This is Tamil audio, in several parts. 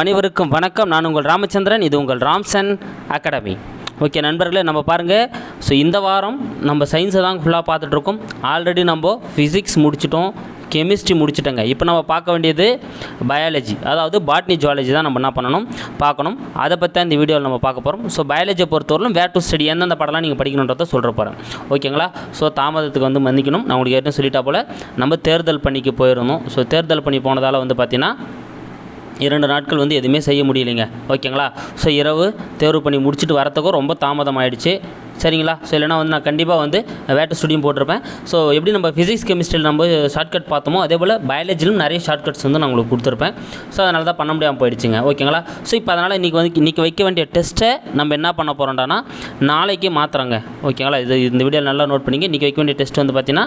அனைவருக்கும் வணக்கம். நான் உங்கள் ராமச்சந்திரன் இது உங்கள் ராம்சன் அகாடமி. ஓகே நண்பர்களே நம்ம பாருங்கள் ஸோ இந்த வாரம் நம்ம சயின்ஸை தான் ஃபுல்லாக பார்த்துட்ருக்கோம் ஆல்ரெடி நம்ம ஃபிசிக்ஸ் முடிச்சிட்டோம் கெமிஸ்ட்ரி முடிச்சிட்டோங்க. இப்போ நம்ம பார்க்க வேண்டியது பயாலஜி அதாவது பாட்னி ஜுவாலஜி தான் நம்ம என்ன பண்ணணும் பார்க்கணும். அதை பற்றி தான் இந்த வீடியோவில் நம்ம பார்க்க போகிறோம் ஸோ பயாலஜியை பொறுத்தவரையிலும் வேர் டு ஸ்டடி எந்தெந்த படம்லாம் நீங்கள் படிக்கணுன்றத சொல்கிற போகிறேன் ஓகேங்களா ஸோ தாமதத்துக்கு வந்து மன்னிக்கணும். நான் உங்களுக்கு ஏற்கனவே சொல்லிட்டா போல் நம்ம தேர்தல் பணிக்கு போயிருந்தோம் ஸோ தேர்தல் பணி போனதால் வந்து பார்த்தீங்கன்னா இரண்டு நாட்கள் வந்து எதுவுமே செய்ய முடியலைங்க. ஓகேங்களா? ஸோ இரவு தேர்வு பண்ணி முடிச்சுட்டு வரத்துக்கும் ரொம்ப தாமதம் ஆயிடுச்சு சரிங்களா? ஸோ இல்லைனா வந்து நான் கண்டிப்பாக வந்து வேட்ட ஸ்டூடியம் போட்டிருப்பேன். ஸோ எப்படி நம்ம ஃபிசிக்ஸ் கெமிஸ்ட்ரியில் நம்ம ஷார்ட்கட் பார்த்தோமோ அதே போல் பயாலஜிலும் நிறைய ஷார்ட்கட்ஸ் வந்து நான் உங்களுக்கு கொடுத்துருப்பேன். ஸோ அதனால தான் பண்ண முடியாமல் போயிடுச்சுங்க. ஓகேங்களா? ஸோ இப்போ அதனால் இன்றைக்கி வந்து இன்றைக்கி வைக்க வேண்டிய டெஸ்ட்டை நம்ம என்ன பண்ண போகிறோம்டானா நாளைக்கு மாற்றுறாங்க ஓகேங்களா? இது இந்த வீடியோ நல்லா நோட் பண்ணிங்க. இன்றைக்கி வைக்க வேண்டிய டெஸ்ட் வந்து பார்த்திங்கன்னா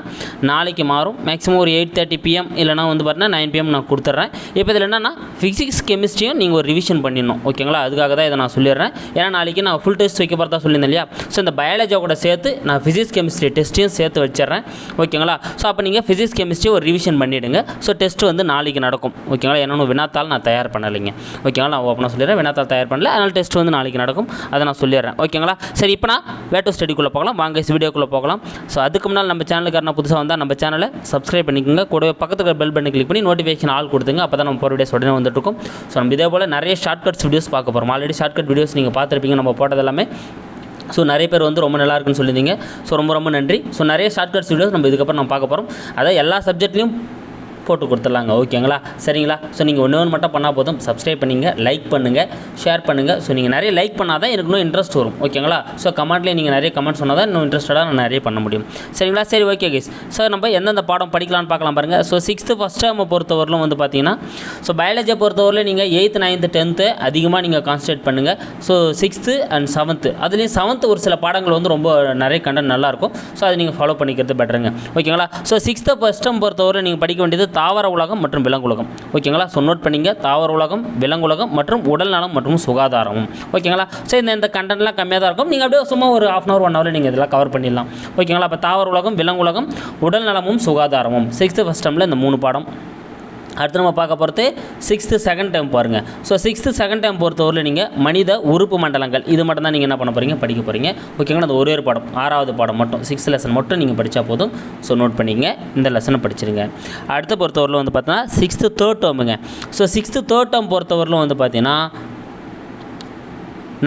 நாளைக்கு மாறும். மேக்ஸிமம் ஒரு எயிட் தேர்ட்டி பிஎம் இல்லைனா வந்து பார்த்தீங்கன்னா நைன் பிஎம் நான் கொடுத்துட்றேன் இப்போ இதில் என்னென்னா ஃபிசிக்ஸ் கெமிஸ்ட்ரியும் நீங்கள் ஒரு ரிவிஷன் பண்ணிடணும். ஓகேங்களா? அதுக்காக தான் இதை நான் சொல்லிடுறேன். ஏன்னா நாளைக்கு நான் ஃபுல் டெஸ்ட் வைக்க போகிறதா சொல்லியிருந்தேன் இல்லையா? ஸோ இந்த பயாலஜியை கூட சேர்த்து நான் ஃபிசிக்ஸ் கெமிஸ்ட்ரி டெஸ்ட்டையும் சேர்த்து வச்சிடறேன். ஓகேங்களா? ஸோ அப்போ நீங்கள் ஃபிசிக்ஸ் கெமிஸ்ட்ரி ஒரு ரிவிஷன் பண்ணிவிடுங்க ஸோ டெஸ்ட் வந்து நாளைக்கு நடக்கும். ஓகேங்களா? என்னென்ன வினாத்தால் நான் தயார் பண்ணலைங்க. ஓகேங்களா? நான் ஓப்பனாக சொல்லிடுறேன். வினாத்தால் தயார் பண்ணல. அதனால் டெஸ்ட் வந்து நாளைக்கு நடக்கும். அதை நான் சொல்லிடுறேன். ஓகேங்களா? சரி இப்போ நான் வேட்டோ ஸ்டடிக்குள்ளே போகலாம். வாங்க வீடியோக்குள்ளே போகலாம். ஸோ அதுக்கு முன்னால் நம்ம சேனலுக்கு நான் புதுசாக வந்தால் நம்ம சேனலை சப்ஸ்கிரைப் பண்ணிக்கோங்க. கூடவே பக்கத்துக்கு பெல் பண்ணி கிளிக் பண்ணி நோட்டிஃபிகேஷன் ஆல் கொடுத்துங்க. அப்போ தான் நம்ம போகிற வீடியோஸ் உடனே வந்துட்டுருக்கும் ஸோ நம்ம இதே போல் நிறைய ஷார்ட்கட்ஸ் வீடியோஸ் பார்க்க போகிறோம் ஆல்ரெடி ஷார்ட்கட் வீடியோஸ் நீங்கள் பார்த்துருப்பீங்க. நம்ம போட்டது எல்லாமே ஸோ நிறைய பேர் வந்து ரொம்ப நல்லா இருக்குன்னு சொல்லியிருந்தீங்க. ஸோ ரொம்ப ரொம்ப நன்றி. ஸோ நிறைய ஷார்ட்கட்ஸ் வீடியோஸ் நம்ம இதுக்கப்புறம் நம்ம பார்க்க போகிறோம் அதாவது எல்லா சப்ஜெக்ட்லேயும் போட்டு கொடுத்துடலாங்க ஓகேங்களா? சரிங்களா? ஸோ நீங்கள் ஒன்று ஒன்று மட்டும் பண்ணால் போதும். சப்ஸ்கிரைப் பண்ணுங்கள் லைக் பண்ணுங்கள் ஷேர் பண்ணுங்கள் ஸோ நீங்கள் நிறைய லைக் பண்ணால் தான் எனக்கு இன்னும் இன்ட்ரெஸ்ட் வரும் ஓகேங்களா? ஸோ கமெண்ட்லேயே நீங்கள் நிறைய கமெண்ட் சொன்னால் தான் இன்னும் இன்ட்ரெஸ்டடாக நான் நிறைய பண்ண முடியும். சரிங்களா? சரி ஓகே கைஸ் ஸோ நம்ம எந்தெந்த பாடம் படிக்கலாம்னு பார்க்கலாம் பாருங்கள் ஸோ சிக்ஸ்த்து ஃபஸ்ட் டேர்மை பொறுத்தவரையிலும் வந்து பார்த்தீங்கன்னா ஸோ பயாலஜியை பொறுத்தவரையிலும் நீங்கள் எயித்து நைன்த்து டென்த்து அதிகமாக நீங்கள் கான்சன்ட்ரேட் பண்ணுங்கள் ஸோ சிக்ஸ்த்து அண்ட் செவன்த்து அதுலேயும் செவன்த்து ஒரு சில பாடங்கள் வந்து ரொம்ப நிறைய கண்டென்ட் நல்லாயிருக்கும். ஸோ அதை நீங்கள் ஃபாலோ பண்ணிக்கிறது பெட்டருங்க ஓகேங்களா? ஸோ சிக்ஸ்த்து ஃபஸ்ட் டேர்ம் பொறுத்தவரை நீங்கள் படிக்க வேண்டியது தாவர உலகம் மற்றும் விலங்குலகம் ஓகேங்களா? ஸோ நோட் பண்ணிங்க. தாவர உலகம் விலங்குலகம் மற்றும் உடல் நலம் மற்றும் சுகாதாரமும் ஓகேங்களா? ஸோ இந்த இந்த கண்டென்ட்லாம் கம்மியாக தான் இருக்கும். நீங்கள் அப்படியே சும்மா ஒரு half an hour one hour நீங்கள் இதெல்லாம் கவர் பண்ணிடலாம். ஓகேங்களா? அப்போ தாவர உலகம் விலங்குலகம் உடல் நலமும் சுகாதாரமும். சிக்ஸ்த்து ஃபஸ்ட் டேர்மில் இந்த மூணு பாடம். அடுத்து நம்ம பார்க்க போகிறது சிக்ஸ்த்து செகண்ட் டைம் பாருங்கள் ஸோ சிக்ஸ்த்து செகண்ட் டைம் பொறுத்தவரையில் நீங்கள் மனித உறுப்பு மண்டலங்கள் இது மட்டும் தான் நீங்கள் என்ன பண்ண போகிறீங்க படிக்க போகிறீங்க ஓகேங்களா அந்த ஒரே ஒரு பாடம் ஆறாவது பாடம் மட்டும் சிக்ஸ்த் லெசன் மட்டும் நீங்கள் படித்தா போதும். ஸோ நோட் பண்ணிங்க இந்த லெசனை படிச்சிருங்க. அடுத்த பொறுத்தவரையில் வந்து பார்த்தீங்கன்னா சிக்ஸ்த்து தேர்ட் டேர்முங்க ஸோ சிக்ஸ்த்து தேர்ட் டேர்ம் பொறுத்தவரையிலும் வந்து பார்த்தீங்கன்னா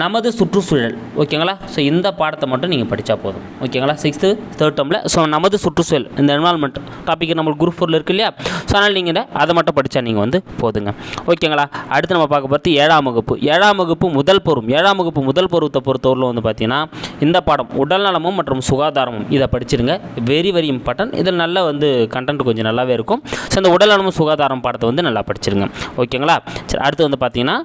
நமது சுற்றுச்சூழல் ஓகேங்களா? ஸோ இந்த பாடத்தை மட்டும் நீங்கள் படித்தா போதும். ஓகேங்களா? சிக்ஸ்த்து தேர்ட் டேர்மில் ஸோ நமது சுற்றுச்சூழல் இந்த என்வால்மெண்ட் டாபிக் நம்மளுக்கு குரூப் ஃபோரில் இருக்கு இல்லையா? ஸோ அதனால் நீங்கள் அதை மட்டும் படித்தா நீங்கள் வந்து போதுங்க. ஓகேங்களா? அடுத்து நம்ம பார்க்க பார்த்து ஏழாம் வகுப்பு. ஏழாம் வகுப்பு முதல் பருவம். ஏழாம் வகுப்பு முதல் பருவத்தை பொறுத்தவரையில் வந்து பார்த்தீங்கன்னா இந்த பாடம் உடல்நலமும் மற்றும் சுகாதாரமும் இதை படிச்சிருங்க. வெரி வெரி இம்பார்ட்டன்ட் இதில் நல்ல வந்து கண்டென்ட் கொஞ்சம் நல்லாவே இருக்கும். ஸோ இந்த உடல்நலமும் சுகாதாரம் பாடத்தை வந்து நல்லா படிச்சிருங்க. ஓகேங்களா? சரி அடுத்து வந்து பார்த்தீங்கன்னா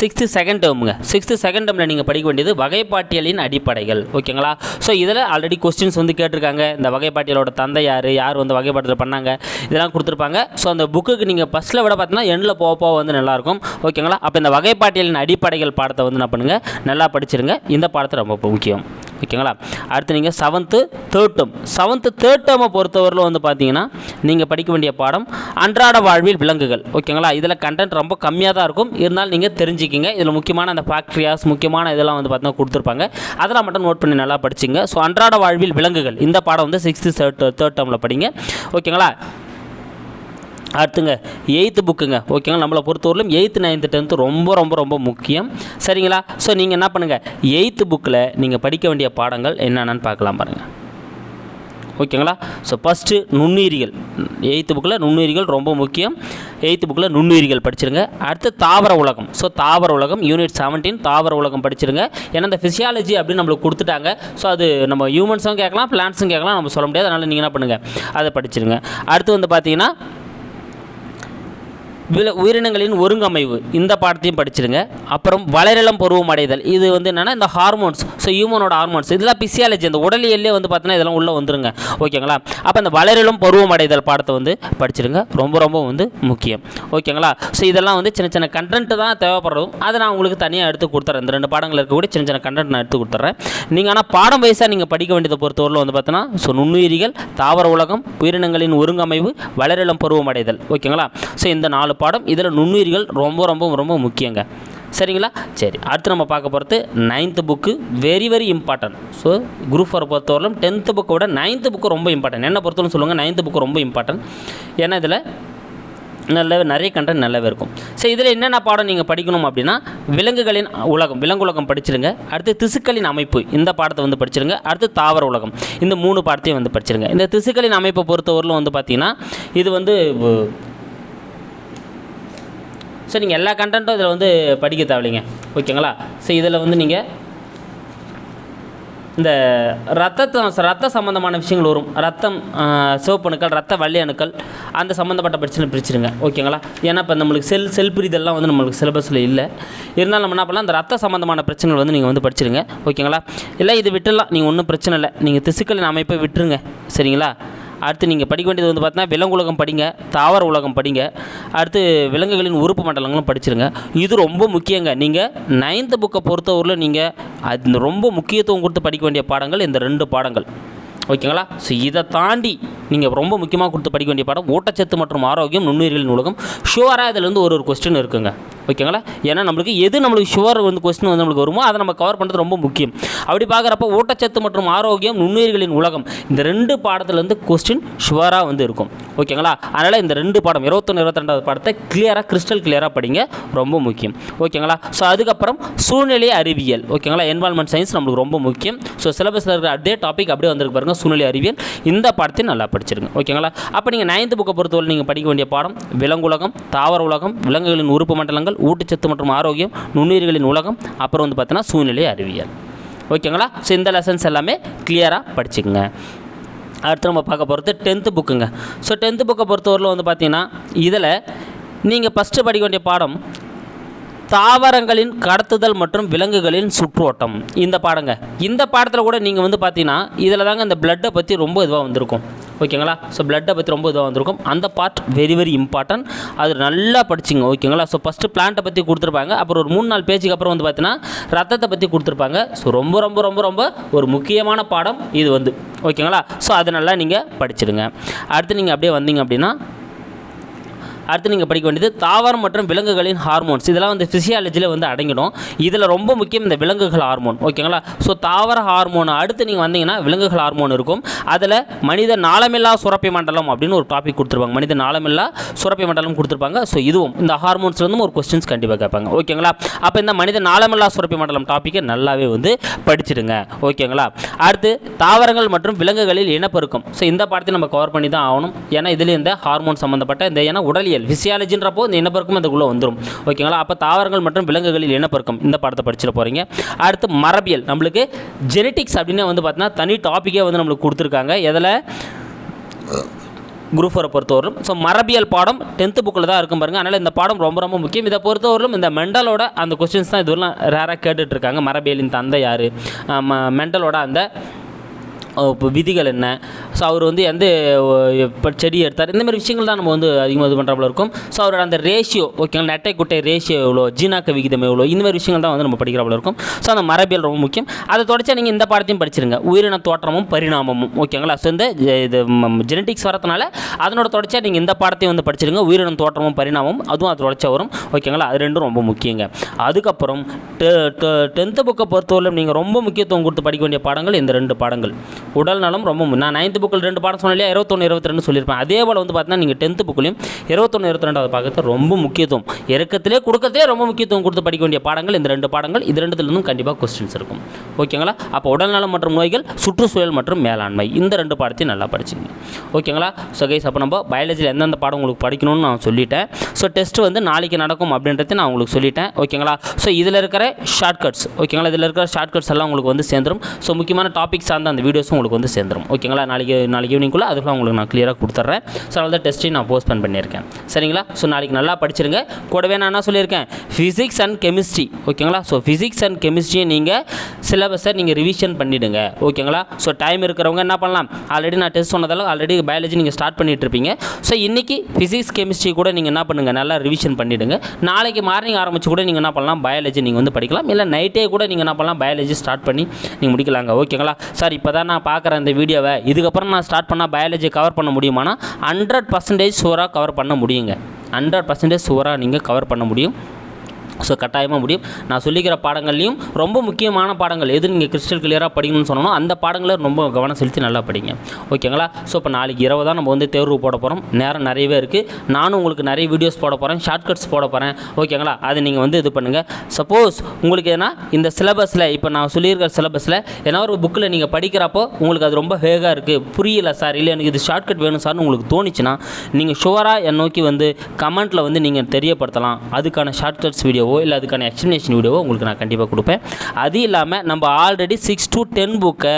சிக்ஸ்த்து செகண்ட் டேர்முங்க சிக்ஸ்த்து செகண்ட் டேர்மில் நீங்கள் படிக்க வேண்டியது வகைப்பாட்டியலின் அடிப்படைகள். ஓகேங்களா? ஸோ இதில் ஆல்ரெடி கொஸ்டின்ஸ் வந்து கேட்டிருக்காங்க. இந்த வகைப்பாட்டியலோட தந்தை யார்? யார் வந்து வகைப்பாட்டியல் பண்ணாங்க? இதெல்லாம் கொடுத்துருப்பாங்க. ஸோ அந்த புக்குக்கு நீங்கள் ஃபஸ்ட்டில் விட பார்த்தீங்கன்னா எண்ணில் போக போக வந்து நல்லாயிருக்கும். ஓகேங்களா? அப்போ இந்த வகைப்பாட்டியலின் அடிப்படைகள் பாடத்தை வந்து என்ன பண்ணுங்கள் நல்லா படிச்சிருங்க. இந்த பாடத்தை ரொம்ப முக்கியம். ஓகேங்களா? அடுத்து நீங்கள் seventh third term seventh third டேர்மை பொறுத்தவரையில் வந்து பார்த்தீங்கன்னா நீங்கள் படிக்க வேண்டிய பாடம் அன்றாட வாழ்வில் விலங்குகள். ஓகேங்களா? இதில் கண்டென்ட் ரொம்ப கம்மியாக தான் இருக்கும். இருந்தாலும் நீங்கள் தெரிஞ்சுக்கிங்க. இதில் முக்கியமான அந்த ஃபேக்ட்ரியாஸ் முக்கியமான இதெல்லாம் வந்து பார்த்தீங்கன்னா கொடுத்துருப்பாங்க. அதெல்லாம் மட்டும் நோட் பண்ணி நல்லா படிச்சிங்க. ஸோ அன்றாட வாழ்வில் விலங்குகள். இந்த பாடம் வந்து சிக்ஸ்த்து தேர்ட் தேர்ட் டேர்மில் படிங்க. ஓகேங்களா? அடுத்துங்க எயித்து புக்குங்க ஓகேங்களா நம்மளை பொறுத்தவரையிலும் எயித்து நைன்த்து டென்த்து ரொம்ப ரொம்ப ரொம்ப முக்கியம். சரிங்களா? ஸோ நீங்கள் என்ன பண்ணுங்கள் எயித்து புக்கில் நீங்கள் படிக்க வேண்டிய பாடங்கள் என்னென்னு பார்க்கலாம் பாருங்கள் ஓகேங்களா ஸோ ஃபஸ்ட்டு நுண்ணுயிரிகள் எயித்து புக்கில் நுண்ணுயிரிகள் ரொம்ப முக்கியம். எயித்து புக்கில் நுண்ணுயிரிகள் படிச்சிருங்க. அடுத்து தாவர உலகம். ஸோ தாவர உலகம் யூனிட் செவன்டீன் தாவர உலகம் படிச்சிருங்க. ஏன்னா இந்த ஃபிசியாலஜி அப்படின்னு நம்மளுக்கு கொடுத்துட்டாங்க. ஸோ அது நம்ம ஹியூமன்ஸும் கேட்கலாம் பிளான்ஸும் கேட்கலாம் நம்ம சொல்ல முடியாது. அதனால் நீங்கள் என்ன பண்ணுங்கள் அதை படிச்சிருங்க. அடுத்து வந்து பார்த்தீங்கன்னா வில உயிரினங்களின் ஒருங்கமைவு. இந்த பாடத்தையும் படிச்சிருங்க. அப்புறம் வளரிளம் பருவம் அடைதல். இது வந்து என்னென்னா இந்த ஹார்மோன்ஸ் ஸோ ஹியூமனோட ஹார்மோன்ஸ் இதெல்லாம் பிசியாலஜி அந்த உடலியல்லே வந்து பார்த்தீங்கன்னா இதெல்லாம் உள்ளே வந்துருங்க. ஓகேங்களா? அப்போ இந்த வளரிளம் பருவம் அடைதல் பாடத்தை வந்து படிச்சிருங்க. ரொம்ப ரொம்ப வந்து முக்கியம். ஓகேங்களா? ஸோ இதெல்லாம் வந்து சின்ன சின்ன கண்டென்ட் தான் தேவைப்படுறதும். அதை நான் உங்களுக்கு தனியாக எடுத்து கொடுத்துறேன். இந்த ரெண்டு பாடங்கள் இருக்கக்கூடிய சின்ன சின்ன கண்டென்ட் நான் எடுத்து கொடுத்துட்றேன் நீங்கள் ஆனால் பாடம் வயசாக நீங்கள் படிக்க வேண்டியதை பொறுத்தவரையில் வந்து பார்த்தீங்கன்னா ஸோ நுண்ணுயிரிகள் தாவர உலகம் உயிரினங்களின் ஒருங்கமைவு வளரிளம் பருவம் அடைதல். ஓகேங்களா? ஸோ இந்த நாலு பாடம் இதில் நுண்ணுயிர்கள் ரொம்ப ரொம்ப ரொம்ப முக்கியங்க. சரிங்களா? சரி அடுத்து நம்ம பார்க்க போகிறது ninth book very very important so group ஃபோரை பொறுத்தவரையிலும் டென்த்து புக்கை விட நைன்த்து புக்கு ரொம்ப இம்பார்ட்டன்ட் என்ன பொறுத்தவரைக்கும் சொல்லுங்கள் நைன்த்து புக்கு ரொம்ப இம்பார்ட்டன்ட் ஏன்னா இதில் நல்ல நிறைய கண்டென்ட் நல்லாவே இருக்கும். ஸோ இதில் என்னென்ன பாடம் நீங்கள் படிக்கணும் அப்படின்னா விலங்குகளின் உலகம் விலங்குலகம் படிச்சிருங்க. அடுத்து திசுக்களின் அமைப்பு இந்த பாடத்தை வந்து படிச்சிருங்க. அடுத்து தாவர உலகம் இந்த மூணு பாடத்தையும் வந்து படிச்சிருங்க. இந்த திசுக்களின் அமைப்பை பொறுத்தவரையிலும் வந்து பார்த்திங்கன்னா இது வந்து ஸோ நீங்கள் எல்லா கண்டென்ட்டும் இதில் வந்து படிக்க தேவையில்லைங்க. ஓகேங்களா? ஸோ இதில் வந்து நீங்கள் இந்த ரத்தத்தை ரத்த சம்மந்தமான விஷயங்கள் வரும். ரத்தம் சிவப்பணுக்கள் ரத்த வள்ளி அணுக்கள் அந்த சம்மந்தப்பட்ட பிரச்சனை பிரிச்சுருங்க. ஓகேங்களா? ஏன்னா இப்போ நம்மளுக்கு செல் செல் பிரிதெல்லாம் வந்து நம்மளுக்கு சிலபஸில் இல்லை. இருந்தாலும் நம்ம என்ன பண்ணலாம்? அந்த ரத்த சம்மந்தமான பிரச்சனைகள் வந்து நீங்கள் வந்து படிச்சிருங்க. ஓகேங்களா? இல்லை இது விட்டுடலாம் நீங்கள் ஒன்றும் பிரச்சனை இல்லை. நீங்கள் திசுக்களின் அமைப்பை விட்டுருங்க. சரிங்களா? அடுத்து நீங்கள் படிக்க வேண்டியது வந்து பார்த்தீங்கன்னா விலங்கு உலகம் படிங்க தாவர உலகம் படிங்க. அடுத்து விலங்குகளின் உறுப்பு மண்டலங்களும் படிச்சிருங்க. இது ரொம்ப முக்கியங்க. நீங்கள் நைன்த்து புக்கை பொறுத்தவரையில் நீங்கள் அது ரொம்ப முக்கியத்துவம் கொடுத்து படிக்க வேண்டிய பாடங்கள் இந்த ரெண்டு பாடங்கள். ஓகேங்களா? ஸோ இதை தாண்டி நீங்கள் ரொம்ப முக்கியமாக கொடுத்து படிக்க வேண்டிய பாடம் ஊட்டச்சத்து மற்றும் ஆரோக்கியம் நுண்ணுயிர்களின் உலகம் ஷுவராக இதில் வந்து ஒரு ஒரு கொஸ்டின் இருக்குங்க. ஓகேங்களா? ஏன்னா நம்மளுக்கு எது நம்மளுக்கு ஷுவர் வந்து கொஸ்டின் வந்து நம்மளுக்கு வருமோ அதை நம்ம கவர் பண்ணுறது ரொம்ப முக்கியம். அப்படி பார்க்குறப்ப ஊட்டச்சத்து மற்றும் ஆரோக்கியம் நுண்ணுயிர்களின் உலகம் இந்த ரெண்டு பாடத்துலேருந்து கொஸ்டின் ஷுவராக வந்து இருக்கும். ஓகேங்களா? அதனால் இந்த ரெண்டு பாடம் இருபத்தொன்று இருபத்திரெண்டாவது பாடத்தை கிளியராக கிறிஸ்டல் கிளியராக படிங்க. ரொம்ப முக்கியம். ஓகேங்களா? ஸோ அதுக்கப்புறம் சூழ்நிலை அறிவியல். ஓகேங்களா? என்வால்மெண்ட் சயின்ஸ் நம்மளுக்கு ரொம்ப முக்கியம். ஸோ சிலபஸில் இருக்கிற அதே டாபிக் அப்படியே வந்திருக்கு பாருங்க. சூழ்நிலை அறிவியல் இந்த பாடத்தையும் நல்லா படிச்சிருங்க. ஓகேங்களா? அப்போ நீங்கள் நைன்த்து புக்கை பொறுத்தவரை நீங்கள் படிக்க வேண்டிய பாடம் விலங்குலகம் தாவர உலகம் விலங்குகளின் உறுப்பு மண்டலங்கள் ஊட்டச்சத்து மற்றும் ஆரோக்கியம் நுண்ணுயிர்களின் உலகம் அப்புறம் வந்து பார்த்தீங்கன்னா சூழ்நிலை அறிவியல். ஓகேங்களா? ஸோ இந்த லெசன்ஸ் எல்லாமே கிளியராக படிச்சுக்கோங்க. அடுத்து நம்ம பார்க்க போகிறது டென்த்து புக்குங்க ஸோ டென்த்து புக்கை பொறுத்தவரையில் வந்து பார்த்தீங்கன்னா இதில் நீங்கள் ஃபஸ்ட்டு படிக்க வேண்டிய பாடம் தாவரங்களின் கடத்துதல் மற்றும் விலங்குகளின் சுற்றோட்டம். இந்த பாடங்க. இந்த பாடத்தில் கூட நீங்கள் வந்து பார்த்தீங்கன்னா இதில் தாங்க இந்த பிளட்டை பற்றி ரொம்ப இதுவாக வந்திருக்கும். ஓகேங்களா? ஸோ பிளட்டை பற்றி ரொம்ப இதுவாக வந்திருக்கும். அந்த பார்ட் வெரி வெரி இம்பார்ட்டன்ட் அது நல்லா படிச்சிங்க ஓகேங்களா? ஸோ ஃபஸ்ட்டு பிளான்ட்டை பற்றி கொடுத்துருப்பாங்க. அப்புறம் ஒரு மூணு நாலு பேஜுக்கு அப்புறம் வந்து பார்த்தீங்கன்னா ரத்தத்தை பற்றி கொடுத்துருப்பாங்க. ஸோ ரொம்ப ரொம்ப ரொம்ப ரொம்ப ஒரு முக்கியமான பாடம் இது வந்து. ஓகேங்களா? ஸோ அதை நல்லா நீங்கள் படிச்சிடுங்க. அடுத்து நீங்கள் அப்படியே வந்தீங்க அப்படின்னா அடுத்து நீங்கள் படிக்க வேண்டியது தாவரம் மற்றும் விலங்குகளின் ஹார்மோன்ஸ் இதெல்லாம் வந்து ஃபிசியாலஜியில் வந்து அடங்கிடும். இதில் ரொம்ப முக்கியம் இந்த விலங்குகள் ஹார்மோன் ஓகேங்களா ஸோ தாவர ஹார்மோன் அடுத்து நீங்கள் வந்தீங்கன்னா விலங்குகள் ஹார்மோன் இருக்கும். அதில் மனித நாளமில்லா சுரப்பி மண்டலம் அப்படின்னு ஒரு டாபிக் கொடுத்துருப்பாங்க. மனித நாளமில்லா சுரப்பி மண்டலம் கொடுத்துருப்பாங்க. ஸோ இதுவும் இந்த ஹார்மோன்ஸ்லேருந்து ஒரு கொஸ்டின்ஸ் கண்டிப்பாக கேட்பாங்க. ஓகேங்களா அப்போ இந்த மனித நாளமில்லா சுரப்பி மண்டலம் டாப்பிக்கை நல்லாவே வந்து படிச்சிடுங்க. ஓகேங்களா அடுத்து தாவரங்கள் மற்றும் விலங்குகளில் இனப்பெருக்கம். ஸோ இந்த பாடத்தை நம்ம கவர் பண்ணி தான் ஆகணும். ஏன்னா இதில் இந்த ஹார்மோன் சம்மந்தப்பட்ட இந்த ஏன்னா உடலியல். ஃபிசியாலஜின்றப்போ இந்த இனப்பெருக்கம் அதுக்குள்ளே வந்துடும் ஓகேங்களா அப்போ தாவரங்கள் மற்றும் விலங்குகளில் இனப்பெருக்கம். இந்த பாடத்தை படிச்சிட போகிறீங்க அடுத்து மரபியல். நம்மளுக்கு ஜெனட்டிக்ஸ் அப்படின்னு வந்து பார்த்தீங்கன்னா தனி டாப்பிக்கே வந்து நம்மளுக்கு கொடுத்துருக்காங்க. எதில்? குரூப் ஃபோரை பொறுத்தவரையும் ஸோ மரபியல் பாடம் டென்த்து புக்கில் தான் இருக்கும் பாருங்கள் அதனால் இந்த பாடம் ரொம்ப ரொம்ப முக்கியம். இதை பொறுத்தவரையிலும் இந்த மெண்டலோட அந்த கொஸ்டின்ஸ் தான் இதுவெல்லாம் ரேராக கேட்டுட்ருக்காங்க மரபியலின் தந்தை யார்? மெண்டலோட அந்த இப்போ விதிகள் என்ன? ஸோ அவர் வந்து எந்த இப்போ செடி எடுத்தார். இந்த மாதிரி விஷயங்கள் தான் நம்ம வந்து அதிகமாக இது பண்ணுறப்பல இருக்கும். ஸோ அவரோட அந்த ரேஷியோ ஓகேங்களா நெட்டை குட்டை ரேஷியோ எவ்வளோ ஜீனாக்க விகிதம் எவ்வளோ இந்த மாதிரி விஷயங்கள் தான் வந்து நம்ம படிக்கிறப்பல இருக்கும். ஸோ அந்த மரபியல் ரொம்ப முக்கியம். அதை தொடச்சா நீங்கள் இந்த பாடத்தையும் படிச்சிருங்க. உயிரின தோற்றமும் பரிணாமமும் ஓகேங்களா ஸோ இந்த இது ஜெனட்டிக்ஸ் வரதுனால அதனோட தொடர்ச்சியாக நீங்கள் இந்த பாடத்தையும் வந்து படிச்சிருங்க. உயிரினம் தோற்றமும் பரிணாமம் அதுவும் அது தொடர்ச்சியாக வரும் ஓகேங்களா அது ரெண்டும் ரொம்ப முக்கியங்க. அதுக்கப்புறம் டென்த்து புக்கை பொறுத்தவரையிலும் நீங்கள் ரொம்ப முக்கியத்துவம் கொடுத்து படிக்க வேண்டிய பாடங்கள் இந்த ரெண்டு பாடங்கள். உடல் நலம் ரொம்ப நான் நைன்த்து புக்கில் ரெண்டு பாடம் சொன்னாலே இருபத்தொன்று இருபத்தி ரெண்டு சொல்லியிருப்பேன். அதே போல் வந்து பார்த்தீங்கன்னா நீங்கள் டென்த்து புக்லையும் இருபத்தொன்று இருபத்தி ரெண்டாவது பாகத்தை ரொம்ப முக்கியத்துவம். இறக்கத்திலே கொடுக்கறதே ரொம்ப முக்கியத்துவம் கொடுத்து படிக்க வேண்டிய பாடங்கள் இந்த ரெண்டு பாடங்கள் இது ரெண்டுத்துலேருந்தும் கண்டிப்பாக கொஸ்டின்ஸ் இருக்கும். ஓகேங்களா? அப்போ உடல்நலம் மற்றும் நோய்கள் சுற்றுச்சூழல் மற்றும் மேலாண்மை இந்த ரெண்டு பாடத்தையும் நல்லா படிச்சுங்க. ஓகேங்களா? ஸோ கைஸ் அப்போ நம்ம பயாலஜியில் எந்தெந்த பாடம் உங்களுக்கு படிக்கணும்னு நான் சொல்லிட்டேன். ஸோ டெஸ்ட் வந்து நாளைக்கு நடக்கும் அப்படின்றத நான் உங்களுக்கு சொல்லிட்டேன். ஓகேங்களா? ஸோ இதில் இருக்கிற ஷார்ட்கட்ஸ் ஓகேங்களா? இதில் இருக்கிற ஷார்ட்கட்ஸ் எல்லாம் உங்களுக்கு வந்து சேர்ந்துடும் ஸோ முக்கியமான டாபிக் சார்ந்த அந்த வீடியோஸும் உங்களுக்கு வந்து சேர்ந்துரும். ஓகேங்களா நாளைக்கு நாளைக்கு ஈவினிங்குள்ளே அதுக்குள்ளே உங்களுக்கு நான் க்ளியராக கொடுத்துட்றேன் ஸோ அதனால் தான் டெஸ்ட்டையும் நான் போஸ்ட் பண்ணியிருக்கேன். சரிங்களா? ஸோ நாளைக்கு நல்லா படிச்சிருங்க. கூடவே நான் என்ன சொல்லியிருக்கேன்? ஃபிசிக்ஸ் அண்ட் கெமிஸ்ட்ரி ஓகேங்களா ஸோ ஃபிசிக்ஸ் அண்ட் கெமிஸ்ட்ரியை நீங்கள் சிலபஸை நீங்கள் ரிவிஷன் பண்ணிவிடுங்க ஓகேங்களா ஸோ டைம் இருக்கிறவங்க என்ன பண்ணலாம்? ஆல்ரெடி நான் டெஸ்ட் சொன்னதால ஆல்ரெடி பயாலஜி நீங்கள் ஸ்டார்ட் பண்ணிட்டு இருப்பீங்க. ஸோ இன்றைக்கி ஃபிசிக்ஸ் கெமிஸ்ட்ரி கூட நீங்கள் என்ன பண்ணுங்கள் நல்லா ரிவிஷன் பண்ணிவிடுங்க நாளைக்கு மார்னிங் ஆரம்பிச்சு கூட நீங்கள் என்ன பண்ணலாம்? பயாலஜி நீங்கள் வந்து படிக்கலாம். இல்லை நைட்டே கூட நீங்கள் என்ன பண்ணலாம்? பயாலஜி ஸ்டார்ட் பண்ணி நீங்கள் முடிக்கலாங்க. ஓகேங்களா சார் இப்போ தான் நான் பார்க்குற இந்த வீடியோவை இதுக்கப்புறம் நான் ஸ்டார்ட் பண்ணால் பயாலஜி கவர் பண்ண முடியுமானா ஹண்ட்ரட் பர்சன்டேஜ் ஷுவராக கவர் பண்ண முடியுங்க. ஹண்ட்ரட் பர்சன்டேஜ் ஷுவராக நீங்கள் கவர் பண்ண முடியும். ஸோ கட்டாயமாக முடியும். நான் சொல்லிக்கிற பாடங்கள்லையும் ரொம்ப முக்கியமான பாடங்கள் எது நீங்கள் கிறிஸ்டல் கிளியராக படிக்கணும்னு சொன்னோம் அந்த பாடங்களை ரொம்ப கவனம் செலுத்தி நல்லா படிங்க. ஓகேங்களா? ஸோ இப்போ நாளைக்கு இரவு தான் நம்ம வந்து தேர்வு போட போகிறோம் நேரம் நிறையவே இருக்குது நானும் உங்களுக்கு நிறைய வீடியோஸ் போட போகிறேன் ஷார்ட்கட்ஸ் போட போகிறேன் ஓகேங்களா? அதை நீங்கள் வந்து இது பண்ணுங்கள் சப்போஸ் உங்களுக்கு எதனா இந்த சிலபஸில் இப்போ நான் சொல்லியிருக்கிற சிலபஸில் ஏன்னா ஒரு புக்கில் நீங்கள் படிக்கிறப்போ உங்களுக்கு அது ரொம்ப வேகாக இருக்குது புரியல சார் இல்லை எனக்கு இது ஷார்ட்கட் வேணும் சார்னு உங்களுக்கு தோணுச்சுன்னா நீங்கள் ஷுவராக என் நோக்கி வந்து கமெண்ட்டில் வந்து நீங்கள் தெரியப்படுத்தலாம். அதுக்கான ஷார்ட்கட்ஸ் வீடியோவோ இல்லை அதுக்கான எக்ஸ்ப்ளனேஷன் வீடியோவோ உங்களுக்கு நான் கண்டிப்பாக கொடுப்பேன். அது இல்லாமல் நம்ம ஆல்ரெடி சிக்ஸ் டு டென் புக்கை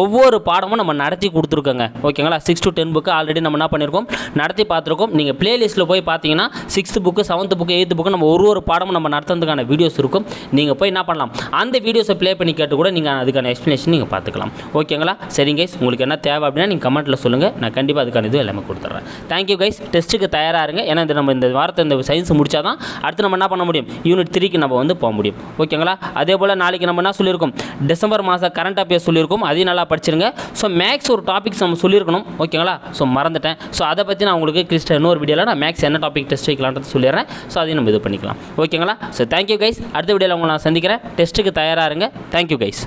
ஒவ்வொரு பாடமும் நம்ம நடத்தி கொடுத்துருக்கோங்க. ஓகேங்களா? Six to ten book already நம்ம என்ன பண்ணியிருக்கோம் நடத்தி பார்த்துருக்கோம். நீங்கள் ப்ளேலிஸ்ட்டில் போய் பார்த்தீங்கன்னா sixth book seventh book eighth book நம்ம ஒரு ஒரு பாடமும் நம்ம நடத்துறதுக்கான வீடியோஸ் இருக்கும். நீங்கள் போய் என்ன பண்ணலாம்? அந்த வீடியோஸை ப்ளே பண்ணி கேட்டு கூட நீங்கள் அதுக்கான எக்ஸ்ப்ளனேஷன் நீங்கள் பார்த்துக்கலாம். ஓகேங்களா? சரிங்க கைஸ் உங்களுக்கு என்ன தேவை அப்படின்னா நீங்கள் கமெண்ட்டில் சொல்லுங்கள் நான் கண்டிப்பாக அதுக்கான இது எல்லாமே கொடுத்துட்றேன் தேங்க்யூ கைஸ் டெஸ்ட்டுக்கு தயாராக இருங்க. ஏன்னா இந்த நம்ம இந்த வாரத்தை இந்த சயின்ஸ் முடிச்சா தான் அடுத்து நம்ம என்ன பண்ண முடியும்? யூனிட் த்ரீக்கு நம்ம வந்து போக முடியும். ஓகேங்களா? அதே போல் நாளைக்கு நம்ம என்ன சொல்லியிருக்கோம்? டிசம்பர் மாதம் கரண்ட் அஃபேர்ஸ் சொல்லியிருக்கோம். அதையும் நல்லா படிச்சிருங்க. ஸோ மேக்ஸ் ஒரு டாபிக்ஸ் நம்ம சொல்லியிருக்கணும். ஓகேங்களா? ஸோ மறந்துட்டேன். ஸோ அதை பற்றி நான் உங்களுக்கு கிறிஸ்ட இன்னொரு வீடியோவில் நான் மேக்ஸ் என்ன டாபிக் டெஸ்ட் வைக்கலான்றது சொல்லிடுறேன். ஸோ அதையும் நம்ம இது பண்ணிக்கலாம். ஓகேங்களா? ஸோ தேங்க்யூ கைஸ் அடுத்த வீடியோவில் உங்களை நான் சந்திக்கிறேன். டெஸ்ட்டுக்கு தயாராக இருங்க. Thank you guys